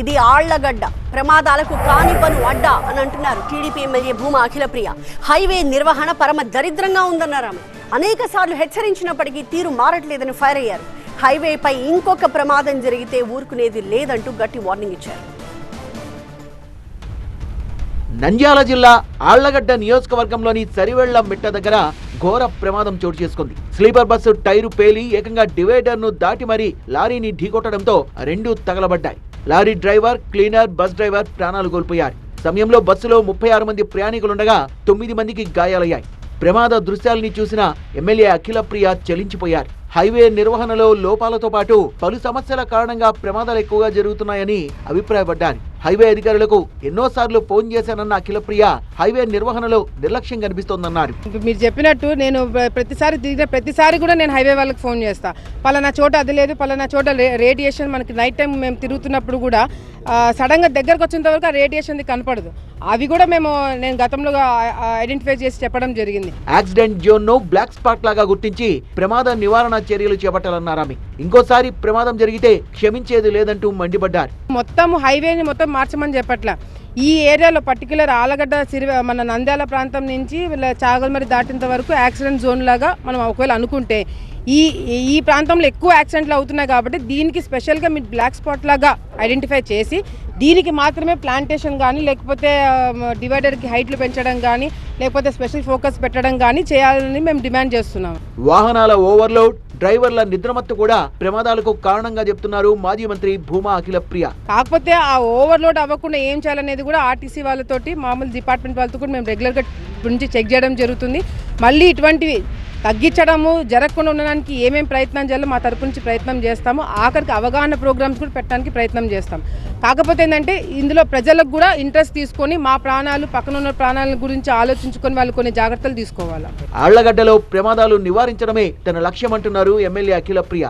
ఇది ఆళ్ళగడ్డ. ప్రమాదాలకు కానిపను అడ్డ అని అంటున్నారు TDP MLA Bhuma Akhilapriya. Highway నిర్వహణ పరమ దరిద్రంగా ఉందన్నారు ఆమె అనేక సార్లు హెచ్చరించినప్పటికీ తీరు మారట్లేదని ఫైర్ అయ్యారు. హైవేపై ఇంకొక ప్రమాదం జరిగితే ఊరుకునేది లేదంటూ గట్టి వార్నింగ్ ఇచ్చారు. నంద్యాల జిల్లా ఆళ్ళగడ్డ నియోజకవర్గంలోని సరివెళ్ళ మిట్ట దగ్గర ఘోర ప్రమాదం చోటు చేసుకుంది. స్లీపర్ బస్సు టైరు పేలి ఏకంగా డివైడర్ను దాటి మరీ లారీని ఢీకొట్టడంతో రెండు తగలబడ్డాయి. Lorry driver cleaner bus driver ప్రాణాలు కోల్పోయారు. సమయంలో బస్సులో ముప్పై ఆరు మంది ప్రయాణికులుండగా తొమ్మిది మందికి గాయాలయ్యాయి. ప్రమాద దృశ్యాల్ని చూసిన ఎమ్మెల్యే అఖిలప్రియ చలించిపోయారు. హైవే నిర్వహణలో లోపాలతో పాటు పలు సమస్యల కారణంగా ప్రమాదాలు ఎక్కువగా జరుగుతున్నాయని అభిప్రాయపడ్డారు. హైవే అధికారులకు ఎన్నోసార్లు ఫోన్ చేశానన్న అఖిలప్రియ హైవే నిర్వహణలో నిర్లక్ష్యం కనిపిస్తోందన్నారు. మీరు చెప్పినట్టు నేను ప్ర- ప్రతిసారి దిగిన ప్రతిసారి కూడా నేను హైవే వాళ్ళకి ఫోన్ చేస్తా. పలానా చోట అది లేదు పలానా చోట రేడియేషన్ మనకి నైట్ టైం మేము తిరుగుతున్నప్పుడు కూడా ఆ, సడన్గా దగ్గరకు వచ్చేంత వరకు ఆ రేడియేషన్ కనపడదు. అవి కూడా మేము నేను గతంలో ఐడెంటిఫై చేసి చెప్పడం జరిగింది. యాక్సిడెంట్ జోన్ను బ్లాక్ స్పాట్ లాగా గుర్తించి ప్రమాద నివారణ చర్యలు చేపట్టాలన్నారు ఆమె. ఇంకోసారి ప్రమాదం జరిగితే క్షమించేది లేదంటూ మండిపడ్డారు. మొత్తం హైవేని మొత్తం మార్చమని చెప్పట్లా. ఈ ఏరియాలో పర్టికులర్ ఆలగడ్డ సిరి మన నంద్యాల ప్రాంతం నుంచి వీళ్ళ చాగల్మరి దాటేంత వరకు యాక్సిడెంట్ జోన్ లాగా మనం ఒకవేళ అనుకుంటే. ఈ ఈ ప్రాంతంలో ఎక్కువ యాక్సిడెంట్లు అవుతున్నాయి కాబట్టి దీనికి స్పెషల్గా మీరు బ్లాక్ స్పాట్ లాగా ఐడెంటిఫై చేసి దీనికి మాత్రమే ప్లాంటేషన్ కానీ లేకపోతే డివైడర్కి హైట్లు పెంచడం కానీ లేకపోతే స్పెషల్ ఫోకస్ పెట్టడం కానీ చేయాలని మేము డిమాండ్ చేస్తున్నాం. వాహనాల ఓవర్లోడ్ డ్రైవర్ల నిద్రమత్తు కూడా ప్రమాదాలకు కారణంగా చెప్తున్నారు మాజీ మంత్రి భూమా అఖిల ప్రియ. కాకపోతే ఆ ఓవర్లోడ్ అవ్వకుండా ఏం చేయాలనేది కూడా ఆర్టీసీ వాళ్ళతోటి మామూలు డిపార్ట్మెంట్ వాళ్ళతో కూడా మేము రెగ్యులర్గా నుంచి చెక్ చేయడం జరుగుతుంది. మళ్ళీ ఇటువంటివి తగ్గించడము జరగకుండా ఉండడానికి ఏమేం ప్రయత్నం చేయాలో మా తరపు నుంచి ప్రయత్నం చేస్తాము. ఆఖరికి అవగాహన ప్రోగ్రామ్స్ కూడా పెట్టడానికి ప్రయత్నం చేస్తాం. కాకపోతే ఏంటంటే ఇందులో ప్రజలకు కూడా ఇంట్రెస్ట్ తీసుకొని మా ప్రాణాలు పక్కన ఉన్న ప్రాణాల గురించి ఆలోచించుకొని వాళ్ళు కొన్ని జాగ్రత్తలు తీసుకోవాలి. ఆళ్ళగడ్డలో ప్రమాదాలు నివారించడమే తన లక్ష్యం అంటున్నారు ఎమ్మెల్యే అఖిల ప్రియ